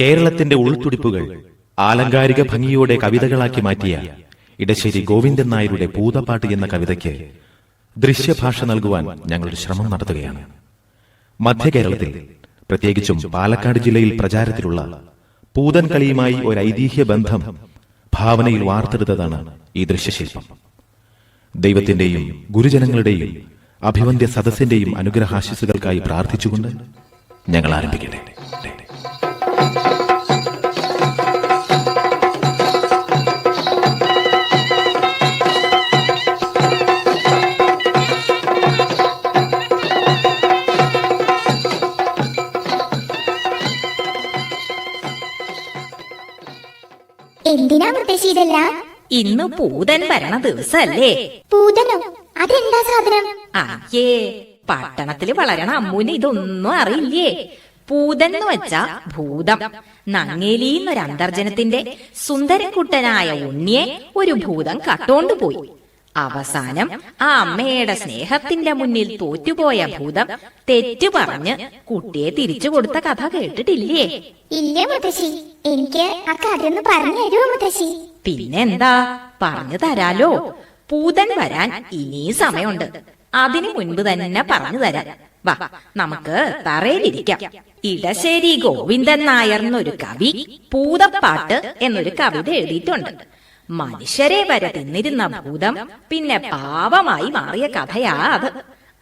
കേരളത്തിന്റെ ഉൾത്തുടിപ്പുകൾ ആലങ്കാരിക ഭംഗിയോടെ കവിതകളാക്കി മാറ്റിയ ഇടശ്ശേരി ഗോവിന്ദൻ നായരുടെ ഭൂതപ്പാട്ട് എന്ന കവിതയ്ക്ക് ദൃശ്യഭാഷ നൽകുവാൻ ഞങ്ങൾ ശ്രമം നടത്തുകയാണ്. മധ്യ കേരളത്തിൽ പ്രത്യേകിച്ചും പാലക്കാട് ജില്ലയിൽ പ്രചാരത്തിലുള്ള പൂതൻ കളിയുമായി ഒരു ഐതിഹ്യ ബന്ധം ഭാവനയിൽ വാർത്തെടുത്തതാണ് ഈ ദൃശ്യശില്പം. ദൈവത്തിന്റെയും ഗുരുജനങ്ങളുടെയും അഭിവന്ധ്യ സദസ്സിന്റെയും അനുഗ്രഹാശിസുകൾക്കായി പ്രാർത്ഥിച്ചുകൊണ്ട് ഞങ്ങൾ ആരംഭിക്കട്ടെ. എന്തിനാ മുത്തശ്ശി ഇതെല്ലാം? ഇന്ന് പൂതൻ വരണ ദിവസല്ലേ? പൂതനോ? അതെന്താ സാധനം? അയ്യേ പട്ടണത്തിൽ വളരണ അമ്മൂന് ഇതൊന്നും അറിയില്ലേ? പൂതൻ എന്ന് വെച്ചാ ഭൂതം. നങ്ങേലി എന്നൊരു അന്തർജനത്തിന്റെ സുന്ദരക്കുട്ടനായ ഉണ്ണിയെ ഒരു ഭൂതം കട്ടോണ്ടുപോയി അവസാനം ആ അമ്മയുടെ സ്നേഹത്തിന്റെ മുന്നിൽ തോറ്റുപോയ ഭൂതം തെറ്റു പറഞ്ഞ് കുട്ടിയെ തിരിച്ചു കൊടുത്ത കഥ കേട്ടിട്ടില്ലേ? ഇല്ലേ മുത്തശ്ശി. എനിക്ക് ആ കഥയൊന്ന് പറഞ്ഞു തരുമോ മുത്തശ്ശി? പിന്നെന്താ? പറഞ്ഞു തരാലോ. പൂതൻ വരാൻ ഇനിയും സമയമുണ്ട്. അതിനു മുൻപ് തന്നെ പറഞ്ഞു തരാം. വാ നമുക്ക് തറയിലിരിക്കാം. ഇടശ്ശേരി ഗോവിന്ദൻ നായർ എന്നൊരു കവി പൂതപ്പാട്ട് എന്നൊരു കവിത എഴുതിയിട്ടുണ്ട്. മനുഷ്യരെ വരെ തിന്നിരുന്ന ഭൂതം പിന്നെ പാപമായി മാറിയ കഥയാ അത്.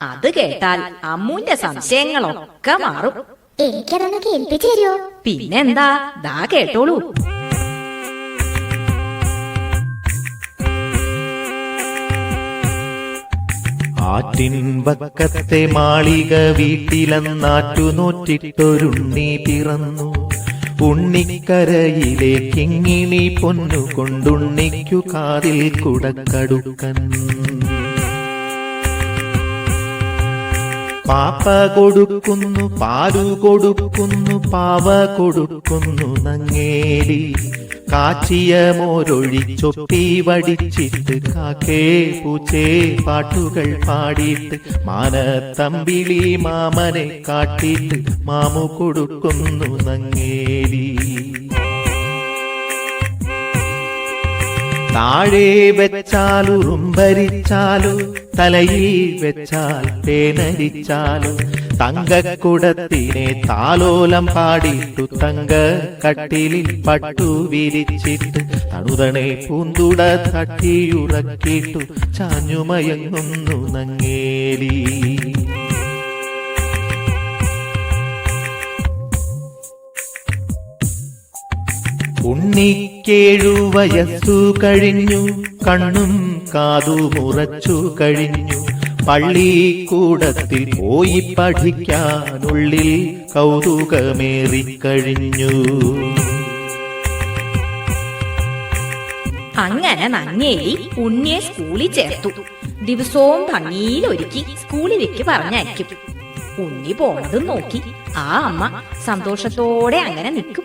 അത് കേട്ടാൽ അമ്മുന്റെ സംശയങ്ങളൊക്കെ മാറും. എനിക്കതൊന്ന് കേൾപ്പിച്ചു തരുമോ പിന്നെന്താ? ദാ കേട്ടോളൂ. ആറ്റിൻ വക്കത്തെ മാളിക വീട്ടിലെന്നാറ്റു നോറ്റിട്ടൊരുണ്ണി പിറന്നു. ഉണ്ണിക്കരയിലെ കിങ്ങിണി പൊന്നു കാതിൽ കുടക്കടുക്കൻ. പാപ്പ കൊടുക്കുന്നു പാലു കൊടുക്കുന്നു പാവ കൊടുക്കുന്നു നങ്ങേലി കാച്ചിയ മോരൊഴിച്ചൊപ്പി വടിച്ചിട്ട് കാക്കേ പൂച്ചേ പാട്ടുകൾ പാടിയിട്ട് മാനത്തമ്പിളി മാമനെ കാട്ടിയിട്ട് മാമു കൊടുക്കുന്നു നങ്ങേലി താഴെ വെച്ചാലു റുമ്പരിച്ചാലു തലയിൽ വെച്ചാൽ തേനരിച്ചാലും. തങ്കക്കുടത്തിനെ താലോലം പാടിട്ടു തങ്ക കട്ടിലിൽ പട്ടു വിരിച്ചിട്ട്. തണുതണെ പൂന്തുട തട്ടിയുറക്കിട്ടു ചാഞ്ഞുമയങ്ങുന്നു നങ്ങേലി. ഉണ്ണിക്കേഴു വയസ്സു കഴിഞ്ഞു കണ്ണും കാതു മുറച്ചു കഴിഞ്ഞു പള്ളിക്കൂടത്തിൽ പോയി പഠിക്കാനുള്ളിൽ കൗതുകമേറിക്കഴിഞ്ഞു. അങ്ങനെ നങ്ങേലി ഉണ്ണിയെ സ്കൂളിൽ ചേർത്തു. ദിവസവും ഭംഗിയിൽ ഒരുക്കി സ്കൂളിലേക്ക് പറഞ്ഞയക്കും. ഉണ്ണി പോണതും നോക്കി ആ അമ്മ സന്തോഷത്തോടെ അങ്ങനെ നിൽക്കും.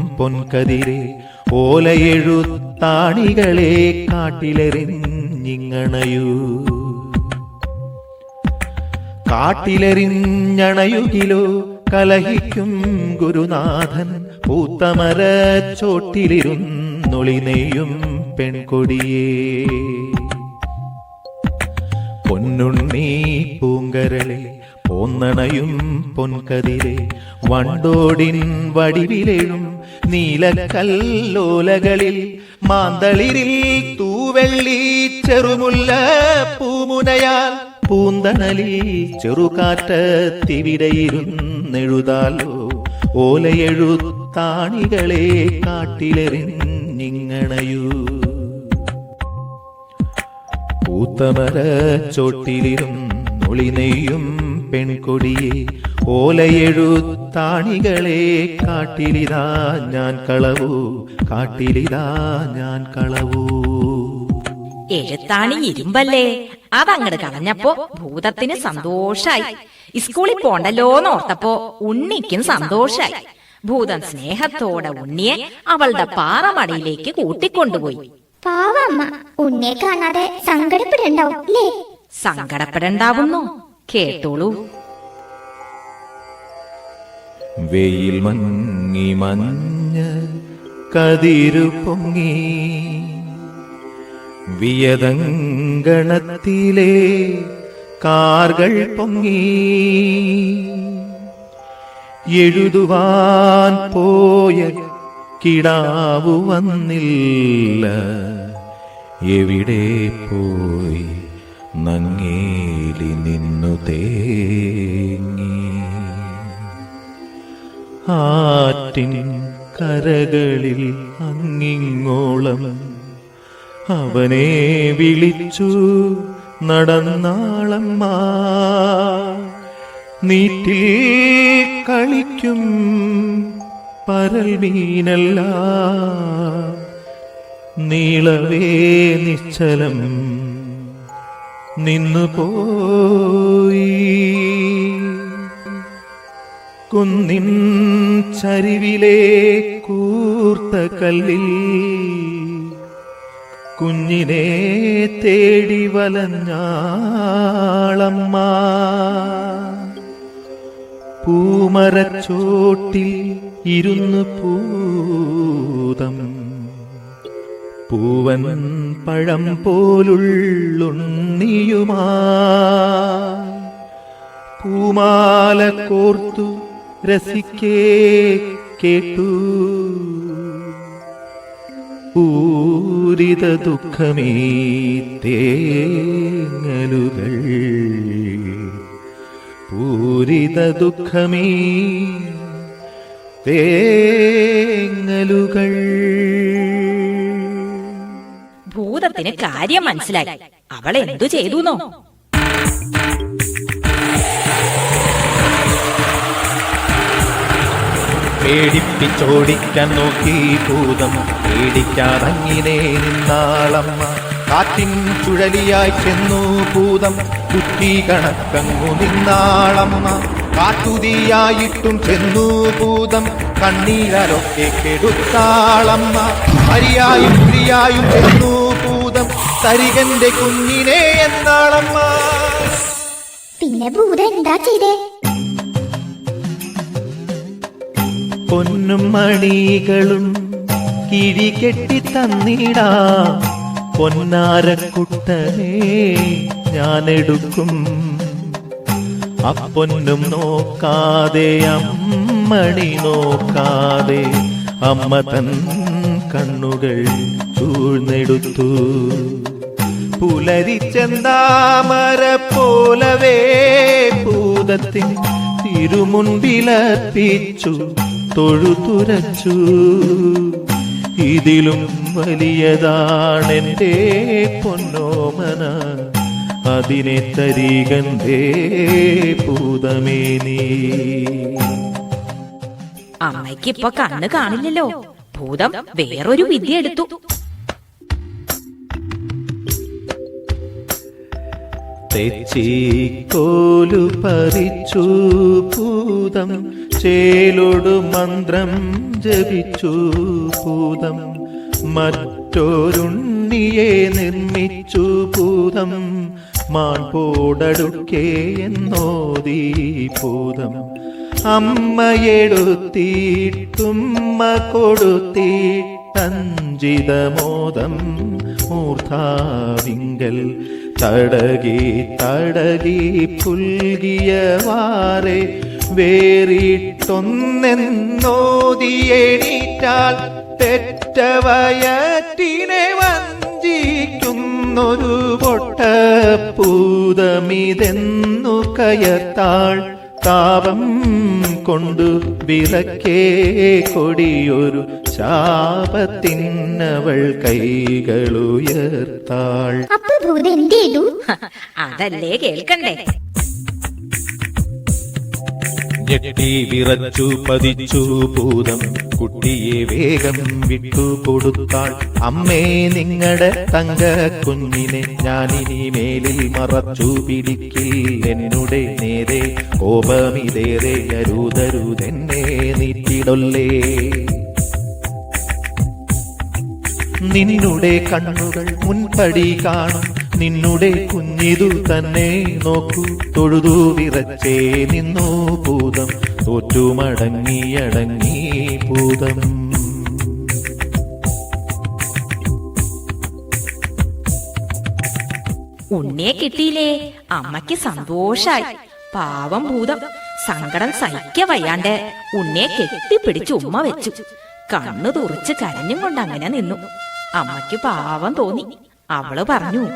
പൊൻകതിരെ ഓലയെഴുത്താണികളെ കാട്ടിലെറിഞ്ഞിങ്ങണയൂ. കാട്ടിലെറിഞ്ഞണയുകിലോ കലഹിക്കും ഗുരുനാഥൻ. പൂത്തമര ചോട്ടിലിരുന്നൊളിനെയും പെൺകൊടിയേ. പൊന്നുണ്ണി പൂങ്കരളെ പോന്നണയും പൊൻകതിരെ വണ്ടോടിൻ വടിവിലെഴും നീലക്കല്ലോലകളിൽ മാന്തളിരിൽ തൂവെള്ളി ചെറുമുല്ല പൂമുനയാൽ പൂന്തണലിൽ ചെറുകാറ്റത്തിവിടെയിരുന്നെഴുതാലോ ഓലയെഴുത്താണികളെ കാട്ടിലെറിഞ്ഞിങ്ങണയൂ. പൂത്തമര ചോട്ടിലിരും നൊളിനെയ്യും പെൺകൊടിയെ. ഓലയെഴുത്താണികളെ കാട്ടിലിതാ ഞാൻ കളവൂ. കാട്ടിലിതാ ഞാൻ കളവൂ. എഴുത്താണി ഇരുമ്പല്ലേ? അതങ്ങട് കളഞ്ഞപ്പോ ഭൂതത്തിന് സന്തോഷായി. സ്കൂളിൽ പോണ്ടല്ലോന്ന് ഓർത്തപ്പോ ഉണ്ണിക്കും സന്തോഷായി. ഭൂതം സ്നേഹത്തോടെ ഉണ്ണിയെ അവളുടെ പാറമടയിലേക്ക് കൂട്ടിക്കൊണ്ടുപോയി. പാവമ്മ ഉണ്ണിയെ കാണാതെ സങ്കടപ്പെടണ്ടാവും അല്ലേ സങ്കടപ്പെടണ്ടാവുന്നു? കേട്ടോളൂ. വെയിൽ മങ്ങി മഞ്ഞ് കതിരു പൊങ്ങി വിയതങ്കണത്തിലെ കാർകൾ പൊങ്ങി എഴുതുവാൻ പോയ കിടാവു വന്നില്ല. എവിടെ പോയി നങ്ങേലി നിന്നു തേങ്ങി. ആറ്റിൻ കരകളിൽ അങ്ങിങ്ങോളം അവനെ വിളിച്ചു നടന്നാളമ്മ. നീറ്റിൽ കളിക്കും പരൽ മീനല്ല. നീളവേ നിശ്ചലം നിന്നു പോയി കുന്നിൻ ചരിവിലെ കൂർത്ത കല്ലിൽ കുഞ്ഞിനെ തേടി വലഞ്ഞാളമ്മ. പൂമരച്ചോട്ടിൽ ഇരുന്ന് പൂതം. പൂവൻ പഴം പോലുള്ളുണ്ണിയുമാ. പൂമാല കോർത്തു രസിക്കേ കേട്ടു. പൂരിത ദുഃഖമേ തേങ്ങലുകൾ. പൂരിത ദുഃഖമേ. തേങ്ങലുകൾ. ഭൂതത്തിന് കാര്യം മനസ്സിലായി. അവൾ എന്തു ചെയ്തുന്നോ? പേടിപ്പിച്ചോടിക്കാൻ നോക്കി ഭൂതം. പേടിക്കാറങ്ങിനേ നിന്നാളമ്മ. കാറ്റിൻ ചുഴലിയായി ചെന്നു ഭൂതം കുട്ടി കണക്കങ്ങു നിന്നാളമ്മ. കാട്ടുതിയായിട്ടും ചെന്നു ഭൂതം കണ്ണീരൊക്കെ കെടുത്താളമ്മ. ഹരിയായും പ്രിയായും ചെന്നു ഭൂതം തരികന്റെ കുഞ്ഞിനെ എന്നാളമ്മ. പിന്നെ ഭൂതം എന്താ ചെയ്തേ? പൊന്നും മണികളും കിഴി കെട്ടി തന്നിടാ. പൊന്നാരക്കുട്ടനെ ഞാനെടുക്കും. അപ്പൊന്നും നോക്കാതെ അമ്മണി നോക്കാതെ അമ്മ തൻ കണ്ണുകൾ ചൂഴ്ന്നെടുത്തു. പുലരിച്ചെന്താമര പോലവേ ഭൂതത്തിൽ തിരുമുൻപിലർപ്പിച്ചു തൊഴുതുരച്ചു. ഇതിലും വലിയതാണെന്റെ പൊന്നോമന. അതിനെ തരികന്തേ ഭൂതമേ നീ. അമ്മയ്ക്ക് ഇപ്പൊ കണ്ണ് കാണില്ലല്ലോ. ഭൂതം വേറൊരു വിദ്യ എടുത്തു. തെച്ചിക്കോലു പറിച്ചു ഭൂതം ചേലോടു മന്ത്രം ജപിച്ചു ഭൂതം. മറ്റൊരുണ്ണിയെ നിർമ്മിച്ചു ഭൂതം. മാൺപോടടുക്കേ എന്നോതീ ഭൂതം. അമ്മയെടുത്തിട്ടുമ്മ കൊടുത്തിട്ടഞ്ചിതമോദം മൂർധാവിങ്കൽ തടകി തടകി പുൽകിയ വാറെ. വേറിട്ടൊന്നെന്നോതിയെണീറ്റാൽ പെറ്റവയറ്റിനെ വഞ്ചിക്കുന്നൊരു പൊട്ടപ്പൂതമിതെന്നു കയത്താൾ താപം കൊണ്ടു വിറക്കേ കൊടിയൊരു ശാപത്തിന്നവൾ കൈകളുയർത്താൾ. അപ്പൊ ഭൂതം എന്ത് ചെയ്തു? അതല്ലേ കേൾക്കണ്ടേ? ഞെട്ടി വിറച്ചു പതിച്ചു ഭൂതം. കുട്ടിയെ വേഗം വിട്ടുകൊടുത്താൾ അമ്മേ നിങ്ങളുടെ തങ്ക കുഞ്ഞിനെ ഞാനിനി മേലിൽ മറച്ചു പിടിക്കിൽ എന്നുടെ നേരെ കോപമിതേറെ അരുതരുതെന്നെ നീറ്റിടൊല്ലേ നിന്നുടെ കണ്ണുകൾ മുൻപടി കാണും. നിന്നുടെ കുഞ്ഞിതു തന്നെ നോക്കൂ. തൊഴുതു വിറച്ചേ നിന്നു ഭൂതം. തോറ്റുമടങ്ങിയടങ്ങി ഭൂതം. ഉണ്ണിയെ കിട്ടിയില്ലേ? അമ്മയ്ക്ക് സന്തോഷായി. പാവം ഭൂതം. സങ്കടം സഹിക്ക വയ്യാണ്ട് ഉണ്ണിയെ കെട്ടിപ്പിടിച്ച് ഉമ്മ വെച്ചു. കണ്ണു തുറച്ച് കരഞ്ഞും കൊണ്ട് അങ്ങനെ നിന്നു. അമ്മയ്ക്ക് പാവം തോന്നി. അവൾ പറഞ്ഞു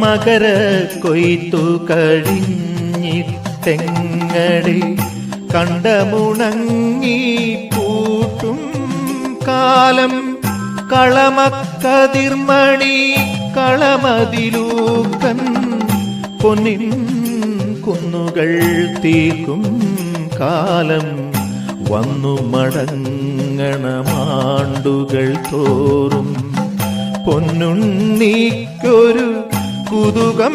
മകര കൊയ്ത്തു കഴിഞ്ഞി തെങ്ങടി കണ്ടമുണങ്ങി പൂട്ടും കാലം. കളമക്കതിർമണി കളമതിലൂക്കൻ പൊന്നിൻ കുന്നുകൾ തീർക്കും കാലം. വന്നു മടങ്ങണമാണ്ടുകൾ തോറും പൊന്നുണ്ണിക്കൊരു കുതുകം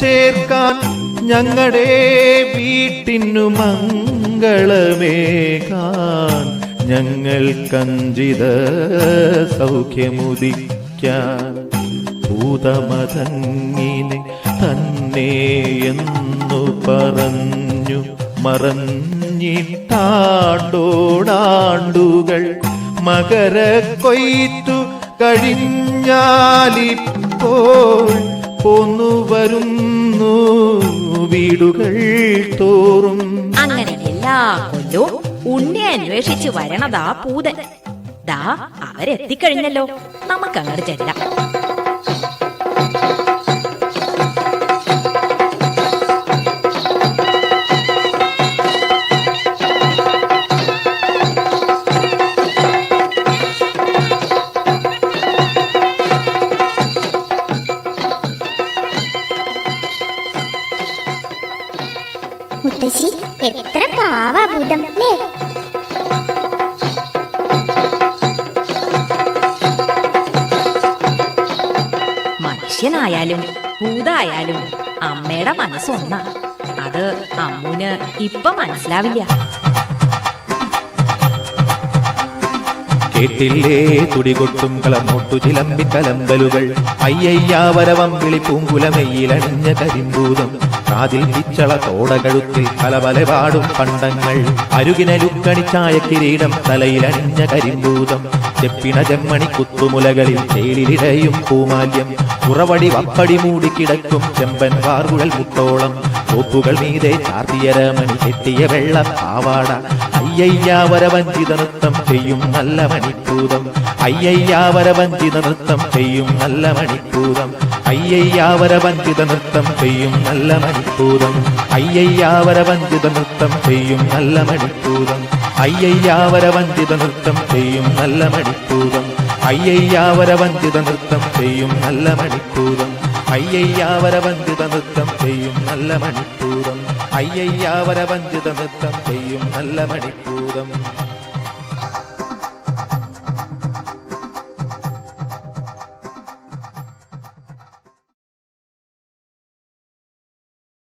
ചേർക്കാൻ ഞങ്ങളുടെ വീട്ടിനു മംഗളമേകാൻ ഞങ്ങൾ കഞ്ചിത സൗഖ്യമുദിക്കാൻ ഭൂതമതങ്ങിനെ തന്നെ എന്നു പറഞ്ഞു മറഞ്ഞിട്ടാണ്ടോടാണ്ടുകൾ മകര കൊയ്ത്തു കഴിഞ്ഞാലിപ്പോൾ പോന്നു വരുന്നു വീടുകൾ തോറും. അങ്ങനെ എല്ലാ കൊല്ലവും ഉണ്ണി അന്വേഷിച്ചു വരണതാ പൂതൻ. ദാ അവരെത്തിക്കഴിഞ്ഞല്ലോ. നമുക്ക് അങ്ങോട്ട് ചെല്ലാം. മനുഷ്യനായാലും ഭൂതായാലും അമ്മയുടെ മനസ്സൊന്നാ. അത് അമ്മുന് ഇപ്പൊ മനസ്സിലാവില്ല. കേട്ടില്ലേ? തുടികൊട്ടും കളമൊട്ടു ചിലമ്പി കലമ്പലുകൾ. അയ്യയ്യാവരവം വിളിപ്പൂങ്കുലമയിലണിഞ്ഞ കരിമ്പൂതം. കാതിൽ പിച്ചള തോടകഴുത്തിൽ പാടും പണ്ടങ്ങൾ. അരുകിനലുക്കണിച്ചായ കിരീടം തലയിലണിഞ്ഞ കരിമ്പൂതം. ചെപ്പിണ ചെമ്മണി കുത്തുമുലകളിൽ ചേലിലിടയും പൂമാല്യം. ഉറവടി വപ്പടി മൂടിക്കിടക്കും ചെമ്പൻ വാർകുഴൽ മുട്ടോളം തോപ്പുകൾ മീതെ ചാർത്തിയരമണി കെട്ടിയ വെള്ള പാവാട. അയ്യയ്യാവരവഞ്ചിത നൃത്തം ചെയ്യും നല്ല മണിപ്പൂതം അയ്യയ്യാവരവഞ്ചിത നൃത്തം ചെയ്യും നല്ല മണിപ്പൂതം അയ്യയ്യാവരവഞ്ചിത നൃത്തം ചെയ്യും നല്ല മണിപ്പൂതം അയ്യയ്യാവരവഞ്ചിത നൃത്തം ചെയ്യും നല്ല മണിപ്പൂതം അയ്യയ്യാവരവഞ്ചിത നൃത്തം ചെയ്യും നല്ല മണിപ്പൂതം അയ്യയ്യാവരവഞ്ചിത നൃത്തം ചെയ്യും നല്ല മണിപ്പൂതം അയ്യയ്യാവരവഞ്ചിത നൃത്തം ചെയ്യും നല്ല ஐயையா வர வஞ்சிதமித்தம் செய்யும் நல்ல மணிப்பூதம்.